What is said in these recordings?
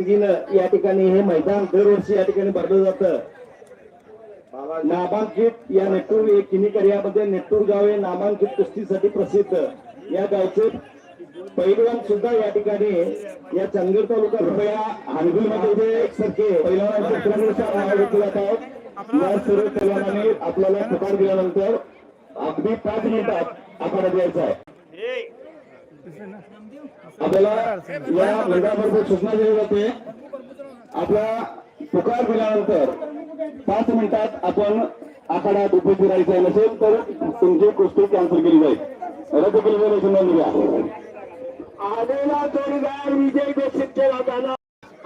या ठिकाणी हे मैदान दरवर्षी या ठिकाणी भरलं जातं. नामांकित या नेटूर एक किनीकर यामध्ये नेटूर गाव हे नामांकित कुस्तीसाठी प्रसिद्ध. या गावचे पैलवान सुद्धा या ठिकाणी या चंदगड तालुका रुपया हानगुलमध्ये एकसारखे पैलवानांचे नाव घेतले या सर्व पैलवानांनी आपल्याला पुकार दिल्यानंतर अगदी पाच मिनिटात आपण द्यायचा आहे. आपल्याला या मैदानाबरोबर सूचना दिली जाते. आपला पुकार दिल्यानंतर पाच मिनिटात आपण आखाड्यात उपस्थित राहायचं नसेल तर तुमची कुस्ती कॅन्सल केली जाईल. रद्द केली जाईल अशी नोंद घ्या. आलेला जोडीदार विजय घोषित केला जाणार.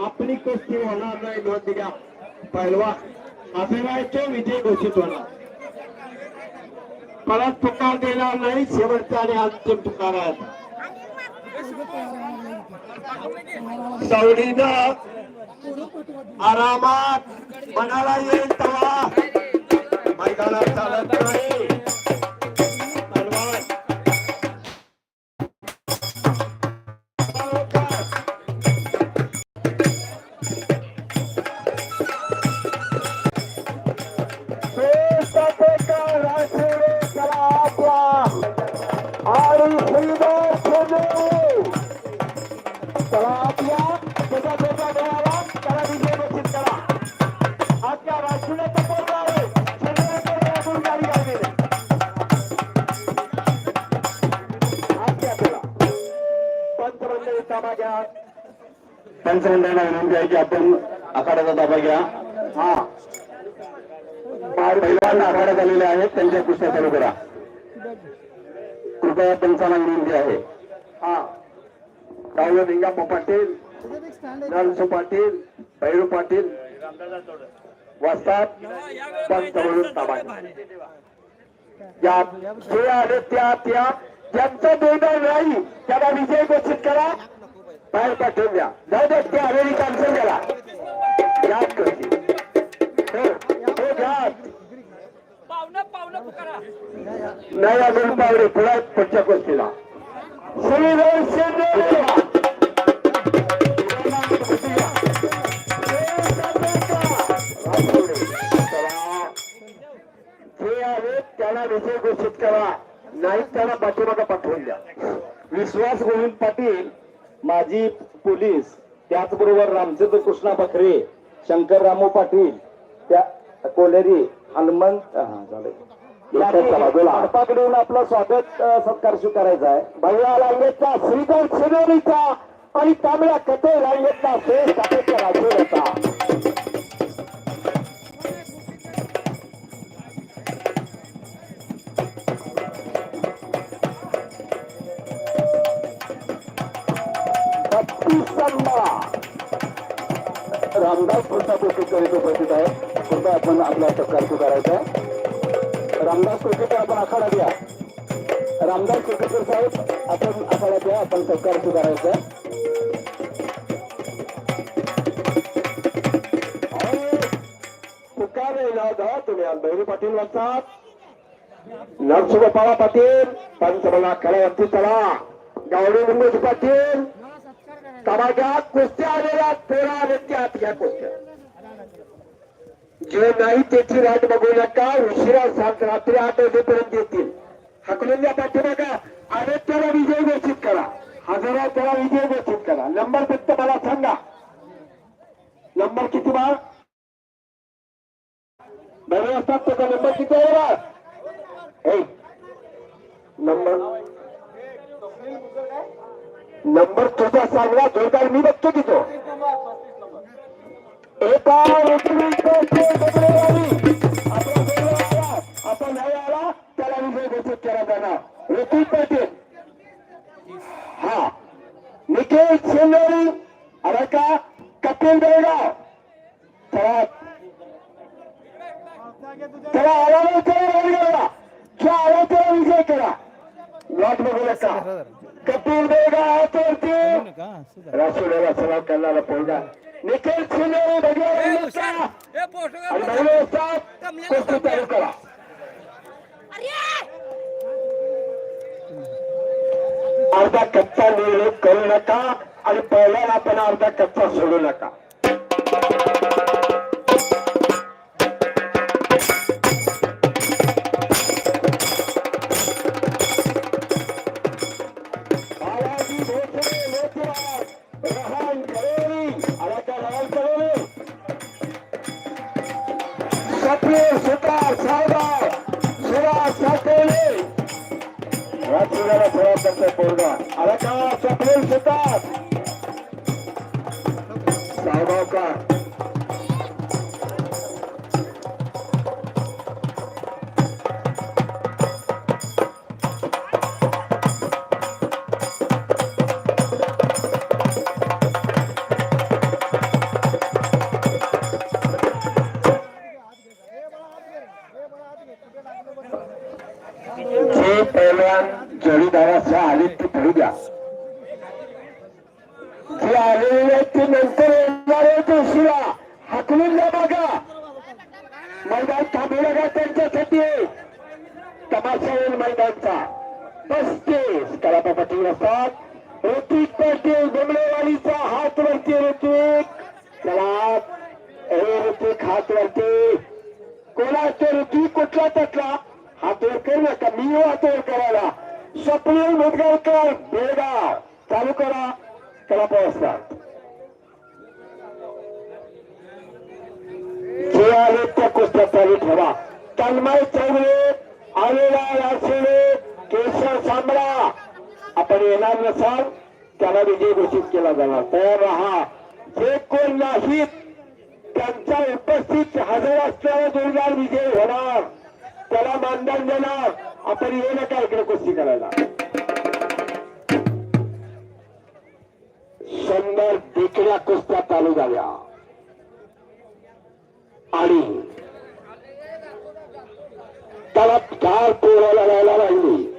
आपली कुस्ती होणार नाही नोंद घ्या. पहिलवा अभिनयाचे विजय घोषित होणार. परत पुकार देणार नाही. शेवटचा आणि अंतिम पुकार आहे आता. सवडीनं आरामात मनाला येईल तेव्हा. मैदानात चालत नाही. पंचमंडळाला विनंती आहे की आपण आखाड्याचा ताबा घ्या हा पहिल्यांदा आखाड्यात आलेले आहेत त्यांच्या कृष्णा चालू करा कृपया पंचांना विनंती आहे हा राहुल निंगाप्पा पाटील नरसू पाटील भैरू पाटील पंतवरून ताबा या जे आले त्या त्या ज्यांचा दोनदा नाही त्याला विजय घोषित करा. बाहेर पाठवून द्या जाऊ द्या ते आलेली कॅन्सल करा याद करते नाही अजून पावडे पुढे पुढच्या गोष्टीला. श्रीराम शिंदे विजय घोषित करा. नाही त्याला पाठीमागा पाठवून द्या. विश्वास गोविंद पाटील माजी पोलीस त्याचबरोबर रामचंद्र कृष्णा बखरे शंकर रामू पाटील त्या कोलेरी हनुमंत हा, झालंय. हडपाकडे येऊन आपलं स्वागत सत्कार स्वीकारायचा आहे. भैया रांगेचा श्रीधर शिरोलीचा आणि तांबड्या कटे रांगेतला श्रेष्ठ राजूर होता रामदास कृष्णा कोटेकर इथे उपस्थित आहे कृपया आपण आपला सत्कार स्वीकारायचा आहे रामदास कोटेकर आपण आखाडा द्या. रामदास कोटेकर साहेब आपण आखाडा द्या आपण सत्कार स्वीकारायचा तुम्ही आज पाटील वाजतात नरसुगोपाळा पाटील पंचमला कलावरती चला. गावडी लिंबूजी पाटील तमाग्या कुस्त्या आलेल्या तेरा आणि त्यात घ्या कुस्त्या. जे नाही त्याची वाट बघू नका उशिरा सात रात्री आठ वाजेपर्यंत येतील. हकलून द्या पाठीमागा. आणि त्याला विजय घोषित करा. हजारा त्याला विजय घोषित करा. नंबर फक्त मला सांगा. नंबर किती बा बरे असतात त्याचा नंबर किती आहे बा? नंबर. नंबर तुझा सांगला जोरदार मी बघतो तिथं. एका आपण नाही. आला त्याला विजय घोषित केला जाणार पाटील हा. अरे का? कपिल बेळगाव. चला. त्याला आला नाही जो आला त्याला विजय करा. वाट बघू नका. कपिल बेळगाव वरती राष्ट्रवादीला सराव करणारा पोरगा. निखिल कुस्ती चालू करा. अर्धा कच्चा निर्णय करू नका आणि पहिल्याला पण अर्धा कच्चा सोडू नका. राजसुराला सराव करतोय पोरगा. आला का सप्रिय सुद्धा सावगावकर येईल पस्तीस कलापा पाटील असतात ऋतिक पाटील गुमलेवाडीचा हात वरती ऋतिक. त्याला ए ऋतिक हात वरती कोणा तो ऋतिक कुठला त्यातला हात वर करू नका मी येऊ हात वर करायला स्वप्नील मुदगावकर बेळगाव. चालू करा. कलापा असतात जे त्या कुस्त्या चालू ठेवा. तन्मय चौगले आलेला राशिले केशव सांबळा आपण येणार नसाल त्याला विजय घोषित केला जाणार. तयार राहा. जे कोण नाहीत त्यांच्या उपस्थित हजर असणारा जोरदार विजय होणार. त्याला मानधन देणार. आपण येऊ नका इकडे कुस्ती करायला. शंभर देखील कुस्त्या चालू झाल्या. आणि त्याला चार पोराला राहायला लागली.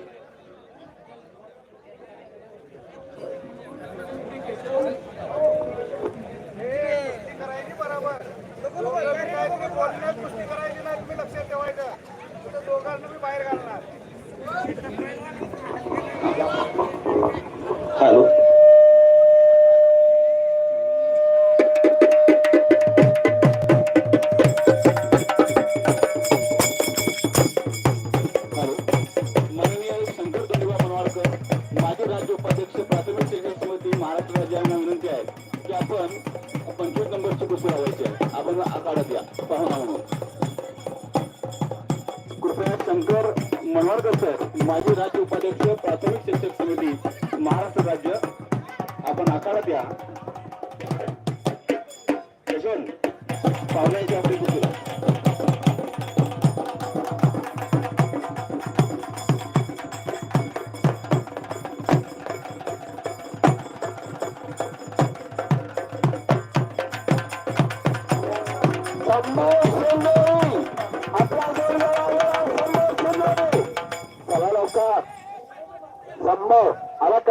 माजी राज्य उपाध्यक्ष प्राथमिक शिक्षण समिती महाराष्ट्र राज्य यांना विनंती आहे की आपण पंचवीस नंबरची कुस्ती लावायची आहे. आपण आखाड्यात या. पाहुणा म्हणून. कृपया शंकर मनोहरकर सर माजी राज्य उपाध्यक्ष प्राथमिक शिक्षक समिती महाराष्ट्र राज्य आपण आकारात या. यशवंत पाहुण्याची आपली कुस्ती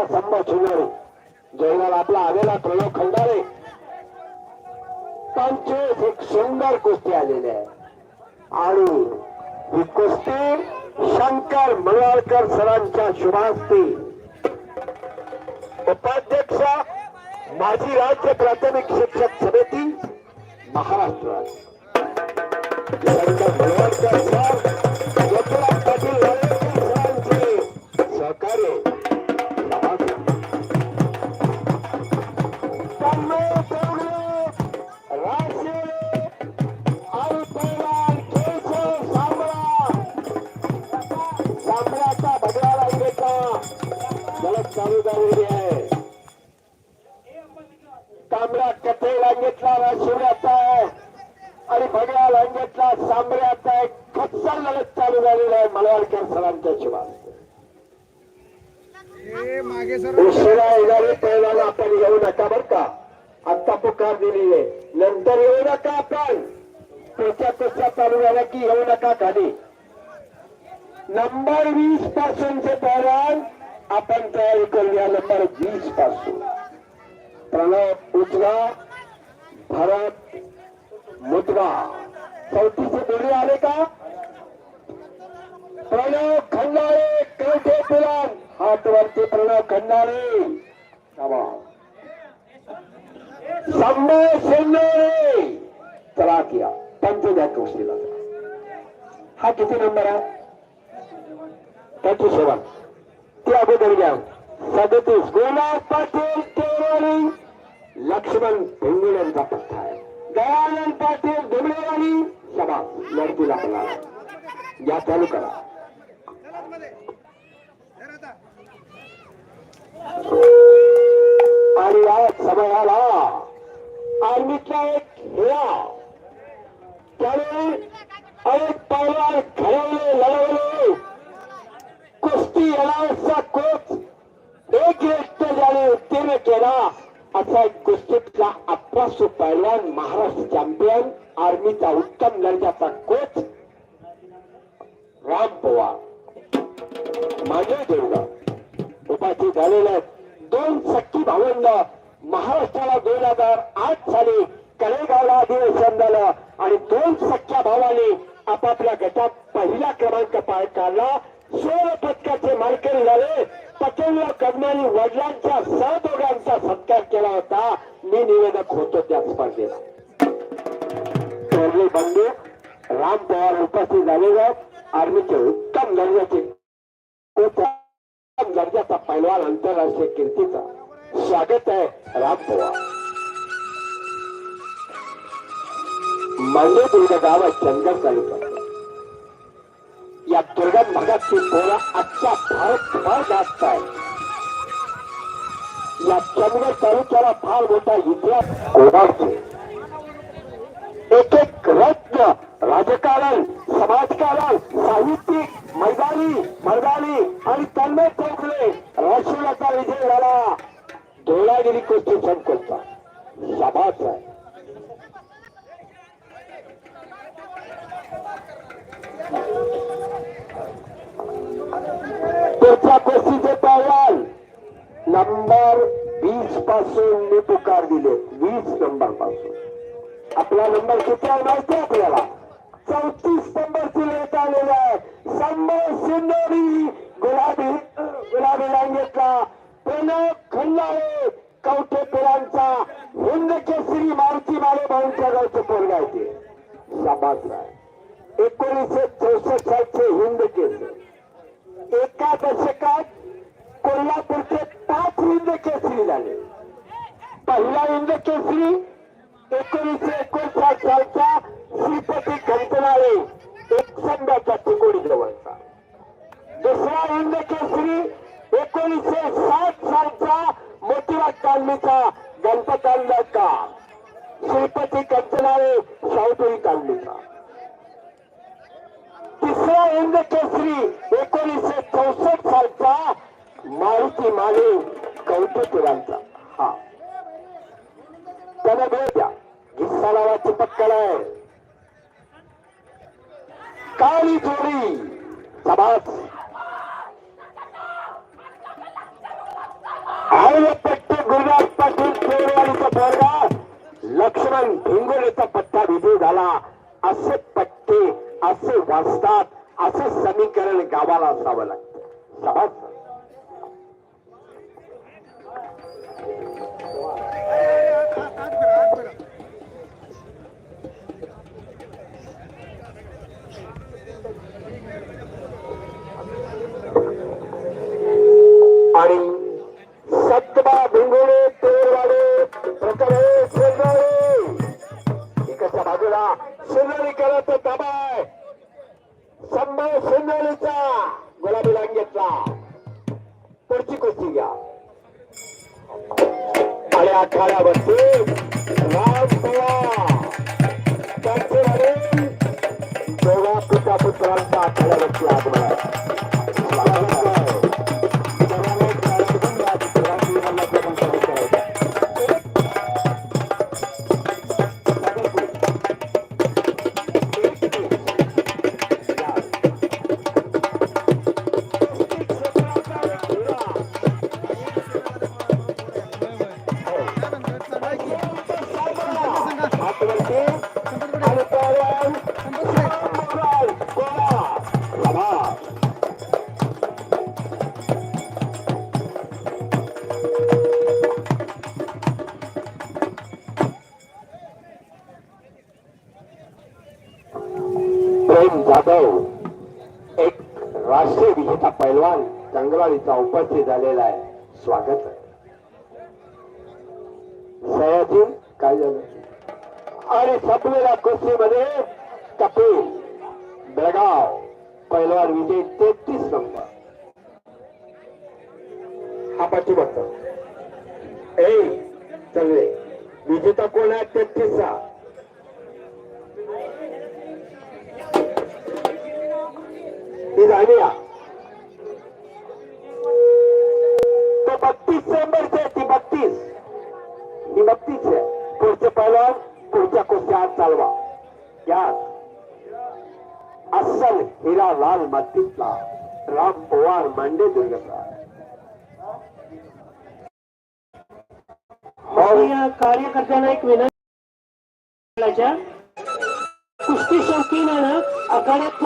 आला का संभव सुंदरी जयलाल आपला आलेला प्रणव खंडारे पंचवीस एक सुंदर कुस्ती आलेली आहे. आणि ही कुस्ती शंकर मळवाळकर सरांच्या शुभास्ती. उपाध्यक्ष माजी राज्य प्राथमिक शिक्षक समिती महाराष्ट्र. शंकर भगवानकर सर तांबड्या कथे लांगेतला राशिवड्याचा आहे. आणि भगव्या लांगेतला सांबऱ्याचा एक खच्चर लढत चालू झालेला आहे मलवाडकर सरांच्या शिवाय उशिरा येणारे पहिल्याला आपण येऊ नका बर का. आत्ता पुकार दिली आहे. नंतर येऊ नका आपण. त्याच्या कशा चालू झाल्या की येऊ नका खाली. नंबर वीस पासूनचे पहिल्यान आपण तयारी करूया नंबर वीसपासून. प्रणव उजगा भरत मुद्रा चौथीचे बोली आले का? प्रणव खंडाळे कवठे पुलान हात प्रणव खंडाळे. संभय शिंदे. चला किया. पंचव्या द्या हा किती नंबर आहे? पंचवीस सेवन ते अगोदर घ्या. सदतीस. गोलाब पाटील केवळी लक्ष्मण भिंगुल यांचा पत्ता आहे. दयानंद पाटील धुमळेवाली सभा लढतीला आपला या चालू करा. आणि या समयाला आर्मीचा एक हिरा त्याने अनेक पैलवान घडवले लढवले. कुस्ती येणारचा कोच एक रेष्ट ज्याने उत्तीर्ण केला. असा एक कुस्तीतला सो पैलवान महाराष्ट्र चॅम्पियन आर्मीचा उत्तम दर्जाचा कोच राम पवार. माझे देवगा. उपाधी झालेल्या दोन सख्खी भावंड महाराष्ट्राला दोन हजार आठ साली कलेगावला अधिवेशन झालं आणि दोन सख्या भावाने आपापल्या गटात पहिला क्रमांक पार काढला. सोळ पदकाचे मालकरी झाले. पचनला कदमानी वडिलांच्या सहदोगांचा सत्कार केला होता. मी निवेदक होतो त्या स्पर्धेला. थोरले बंधू राम पवार उपस्थित झालेले आहेत आर्मीचे उत्तम दर्जाचे उत्तम दर्जाचा पैलवान आंतरराष्ट्रीय कीर्तीचा. स्वागत आहे राम पवार. मांडे दुर्ग गावात चंदर तालुका या दुर्गम भागातली आजचा भारत फार जास्त आहे. या चंद्र तालुक्याला फार मोठा इतिहास कोणाचे एक एक रत्न राजकारण समाजकारण साहित्यिक मैदानी मर्दानी आणि तन्मय चौकले रशियाचा विजय झाला. धोळागिरी कुस्ती संकुलचा सभाच आहे. पुढच्या कुस्तीचे पहलवान नंबर वीसपासून मी पुकार दिले. वीस नंबरपासून आपला नंबर किती आहे माहिती आपल्याला? चौतीस नंबरची लेट आलेला आहे. संभय सिंदोरी गुलाबी गुलाबी रांगेतला प्रणव खंडाळे कवठे पिरांचा हिंद केसरी मारुती माले भाऊंच्या गावचे पोरगा येते ते. राय एकोणीसशे चौसष्ट सालचे हिंद केसरी एका दशकात कोल्हापूरचे पाच इंद केसरी झाले. पहिला इंद केसरी एकोणीसशे एकोणसाठ सालचा श्रीपती घंटनाळे एक संघाच्या चिकोडी जवळचा. दुसरा इंद केसरी एकोणीसशे साठ सालचा मोतीराज तालमीचा गणपतांचा श्रीपती कंचनाळे शाहपुरी कालमी हिंद केसरी एकोणीसशे चौसष्ट सालचा मारुती माले कौतुपुरांचा हा. त्याला वेळ द्या. गिस्सा नावाची पक्कल आहे. काळी जोडी. समाज आयपट्टे गुरुदास पाटील पेरवाडीचा पोरगा लक्ष्मण भिंगोलेचा पत्ता विजय झाला. असे पट्टे असे वाचतात असं समीकरण गावाला असावं लागतं. समाज पैलवान विजय तेहतीस नंबर. हा पाठी बघतो ए चांगले विजेता कोण आहे? तेहतीसचा ती जाणूया तो बत्तीस नंबरचे आहे, ती बत्तीस. ही बत्तीस आहे. पुढचे पहिलवान पुढच्या कुस्त्या हात चालवा. या अस्सल हिरा लाल मत्तीतला राम पवार मांडे दुर्गचा या कार्यकर्त्यांना एक विनंती करायच्या. कुस्ती आखाड्यात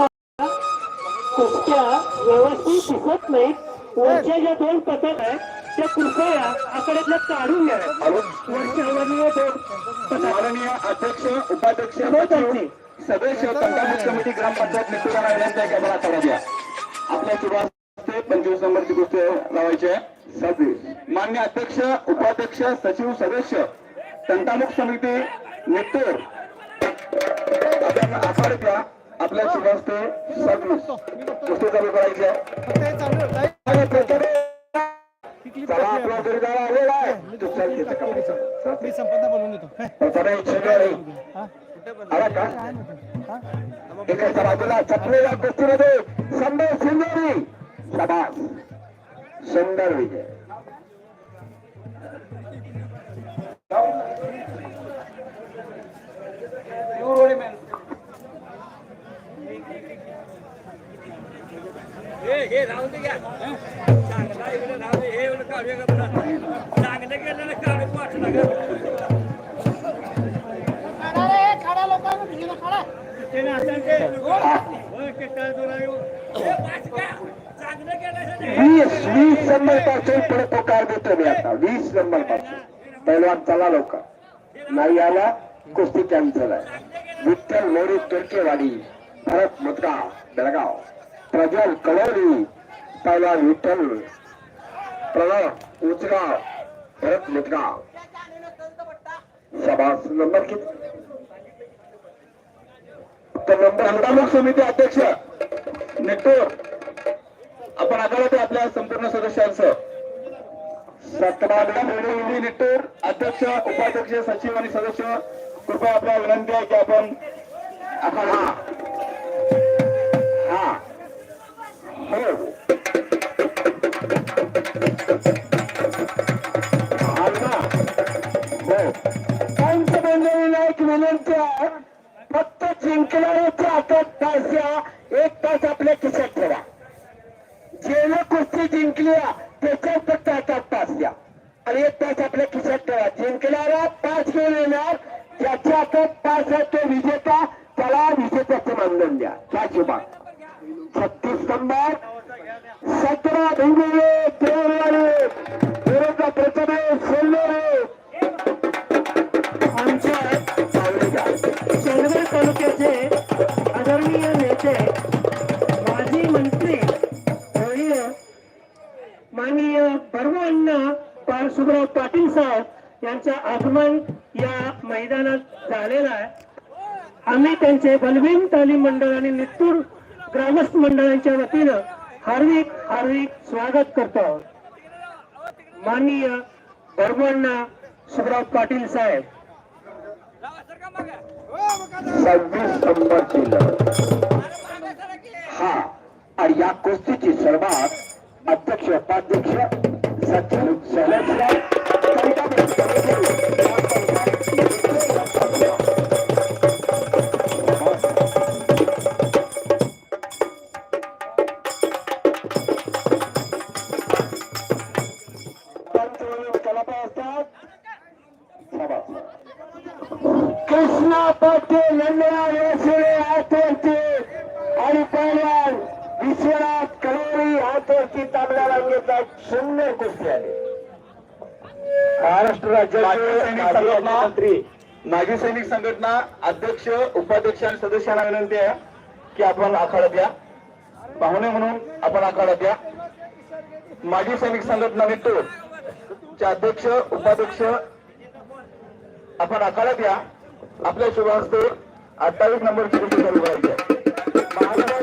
कुस्त्या व्यवस्थित दिसत नाहीत. वरच्या ज्या दोन पथक आहेत त्या कृपया आखाड्यातल्या काढून घ्या. वरच्या दोन माननीय अध्यक्ष उपाध्यक्ष सचिव. सदस्य पंचायत कमिटी ग्रामपंचायत नेतृत्वाला विनंती आहे द्या. आपल्या सुरुवात पंचवीस नंबरची गोष्ट लावायची आहे. सव्वीस मान्य अध्यक्ष उपाध्यक्ष सचिव सदस्य तंटामुख समिती आपण आकार द्या. आपल्या सुभाषते सव्वीस गोष्टी चालू करायची आहे. चालू. आपला आहे. संपदा बोलून एकाच्या बाजूला चपलेल्या कुस्तीमध्ये संभव सिंगोरी शाबास. सुंदर विजय. चांगला हे केलं ना काढू पाठवू वीस वीस नंबरपासून पुढे पुकार देतो मी आता. वीस नंबरपासून पहिलवान चला लोक नाही आला कुस्ती कॅन्सल आहे. विठ्ठल मोरी तुर्केवाडी भरत मुदगाव बेळगाव. प्रज्वल कळवली. पहिलवान विठ्ठल प्रणव उचगाव भरत मुदगाव सभा नंबर किती? तो नंबर संस्थापक समिती अध्यक्ष नेटोर आपण आग्रह आहे आपल्या संपूर्ण सदस्यांचं. सतरा नेटोर अध्यक्ष उपाध्यक्ष सचिव आणि सदस्य. कृपया आपल्या विनंती आहे की आपण आखाडा. हा. हो. हा ना. हो. पंचमंडळीला एक विनंती आहे. जिंकणाऱ्याच्या हातात तास द्या एक तास आपल्या खिशात ठेवा. जेव्हा कुस्ती जिंकली त्याच्यात माननीय भरवांना शिवराव पाटील साहेब. सव्वीस नंबरची लढत हा आणि या कुस्तीची सर्वात अध्यक्ष उपाध्यक्ष सचिव सदस्य महाराष्ट्र राज्याचे मंत्री माजी सैनिक संघटना अध्यक्ष उपाध्यक्ष आणि सदस्यांना विनंती आहे की आपण आखाड्यात या पाहुणे म्हणून आपण आखाड्यात या माजी सैनिक संघटना चे अध्यक्ष उपाध्यक्ष आपण आखाड्यात या आपल्या शुभ हस्ते अठ्ठावीस नंबरची कुस्ती चालू करायची आहे.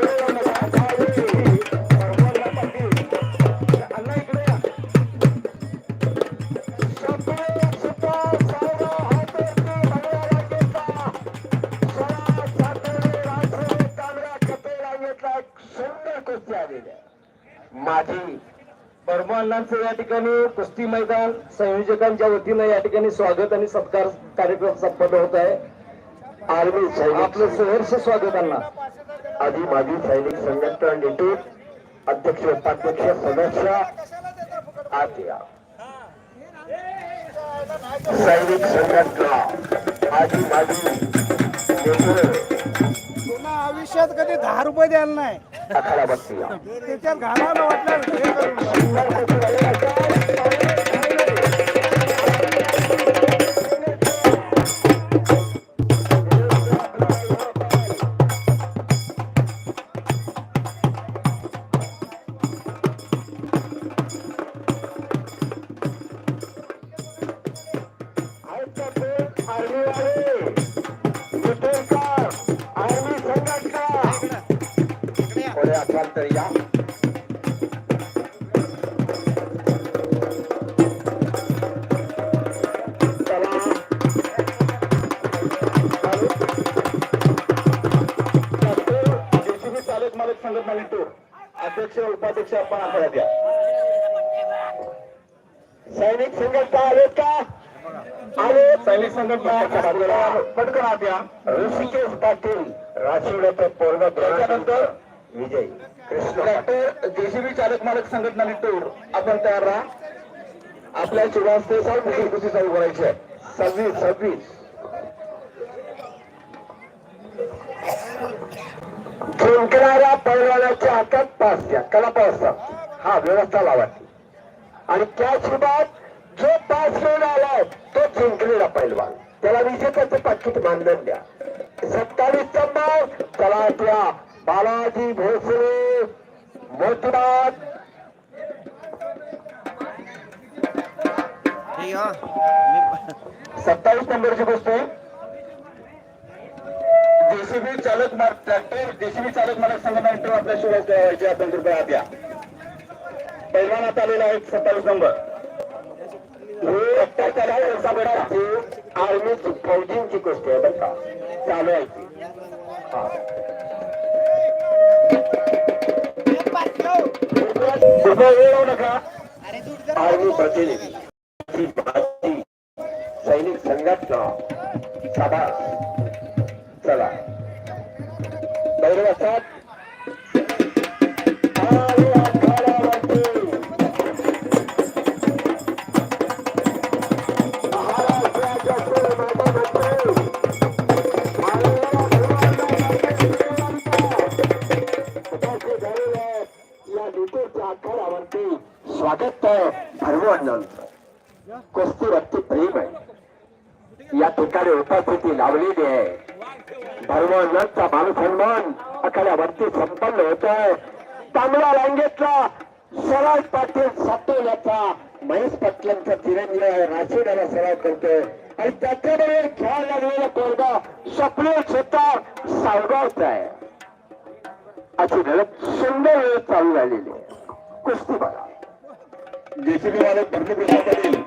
अण्णांचं या ठिकाणी कुस्ती मैदान संयोजकांच्या वतीनं या ठिकाणी स्वागत आणि सत्कार कार्यक्रम संपन्न होत आहे. आर्मी सैनिक आपलं सहर्ष स्वागत अण्णा. आधी माजी सैनिक संघटना नेते अध्यक्ष उपाध्यक्ष सदस्य सैनिक संघटना आधी माजी पुन्हा आयुष्यात कधी दहा रुपये द्यायला नाही. त्याच्यात घालावं वाटलं तर या अध्यक्ष उपाध्यक्ष आपण द्या. सैनिक संघटना आलेत का? आले सैनिक संघटना पटकन आत या. ऋषिकेश पाटील राशिवड्याचं पोरगा त्याच्यानंतर? विजय. ट्रॅक्टर जेसीबी चालक मालक संघटना नेतृत्व आपण तयार राहा. आपल्या शुभास्ते सर्व कुस्ती चालू करायची आहे सव्वीस सव्वीस. जिंकणाऱ्या पैलवानाच्या हातात पास द्या कला पास हा व्यवस्था लावायची आणि त्याशिवाय जो पास घेऊन आलाय तो जिंकलेला पैलवान. त्याला विजेत्याचं पाकिट मानधन द्या. सत्तावीस नंबर चला त्या बालाजी भोसले मोतीबाग. सत्तावीस नंबरची गोष्ट जेसीबी चालक मार्ग ट्रॅक्टर जेसीबी चालक मालक संघटना इंटर आपल्या शिवाय ठेवायचे आपण कृपया द्या पैलवानात आलेला आहे सत्तावीस नंबर. हे अत्याचार आर्मी फौजींची गोष्ट आहे बरं का? चालू आहे आर्मी प्रतिनिधी ची भाजी सैनिक संघटना सभा चला. भैरवासात आले लावलेली आहे धर्मांचा मानसन्मान अखाड्यावरती संपन्न होत आहे तांबडा रांगेतला स्वराज पाटील सातोल्याचा महेश पाटलांचा चिरंजीव राशिडाला सराव करतोय. आणि त्याच्याबरोबर खेळायला लागलेला पोरगा स्वप्नील सुतार सावगावचा आहे. अशी लढत सुंदर वेळ चालू झालेली आहे. कुस्ती बघा. जेसीबी वाले प्रभू पाटील